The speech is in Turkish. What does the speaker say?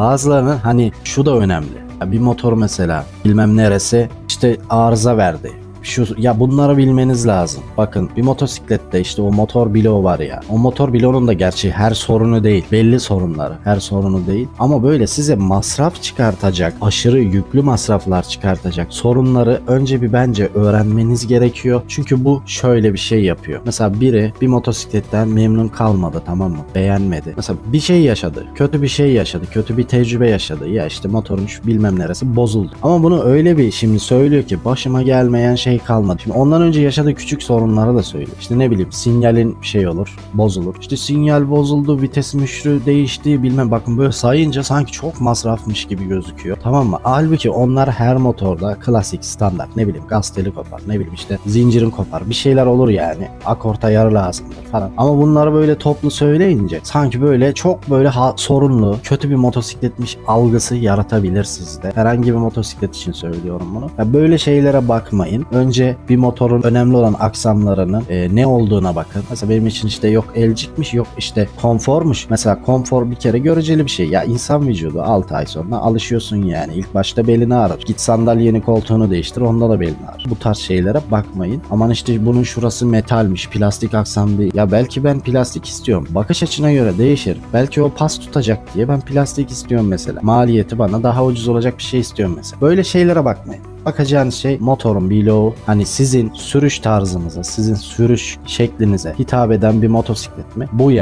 bazılarının hani şu da önemli. Bir motor mesela bilmem neresi işte arıza verdi. Şu ya bunları bilmeniz lazım. Bakın bir motosiklette işte o motor bloğu var ya. O motor bloğunun da gerçi her sorunu değil. Belli sorunları. Her sorunu değil. Ama böyle size masraf çıkartacak, aşırı yüklü masraflar çıkartacak sorunları önce bir bence öğrenmeniz gerekiyor. Çünkü bu şöyle bir şey yapıyor. Mesela biri bir motosikletten memnun kalmadı tamam mı? Beğenmedi. Mesela bir şey yaşadı. Kötü bir şey yaşadı. Kötü bir tecrübe yaşadı. Ya işte motorun şu bilmem neresi bozuldu. Ama bunu öyle bir şimdi söylüyor ki başıma gelmeyen şey kalmadı. Şimdi ondan önce yaşadığı küçük sorunları da söylüyor. İşte ne bileyim sinyalin şey olur, bozulur. İşte sinyal bozuldu, vites müşrü değişti bilmem bakın böyle sayınca sanki çok masrafmış gibi gözüküyor. Tamam mı? Halbuki onlar her motorda klasik standart ne bileyim gaz teli kopar ne bileyim işte zincirin kopar bir şeyler olur yani. Akort ayarı lazımdır falan. Ama bunları böyle toplu söyleyince sanki böyle çok böyle ha- sorunlu kötü bir motosikletmiş algısı yaratabilir sizde. Herhangi bir motosiklet için söylüyorum bunu. Ya böyle şeylere bakmayın. Önce bir motorun önemli olan aksamlarının e, ne olduğuna bakın. Mesela benim için işte yok elcikmiş yok işte konformuş. Mesela konfor bir kere göreceli bir şey. Ya insan vücudu 6 ay sonra alışıyorsun yani. İlk başta belini ağrır. Git sandalyenin koltuğunu değiştir onda da belini ağrır. Bu tarz şeylere bakmayın. Aman işte bunun şurası metalmiş, plastik aksam değil. Ya belki ben plastik istiyorum. Bakış açına göre değişir. Belki o pas tutacak diye ben plastik istiyorum mesela. Maliyeti bana daha ucuz olacak bir şey istiyorum mesela. Böyle şeylere bakmayın. Bakacağınız şey motorun bloğu hani sizin sürüş tarzınıza, sizin sürüş şeklinize hitap eden bir motosiklet mi? Bu yani.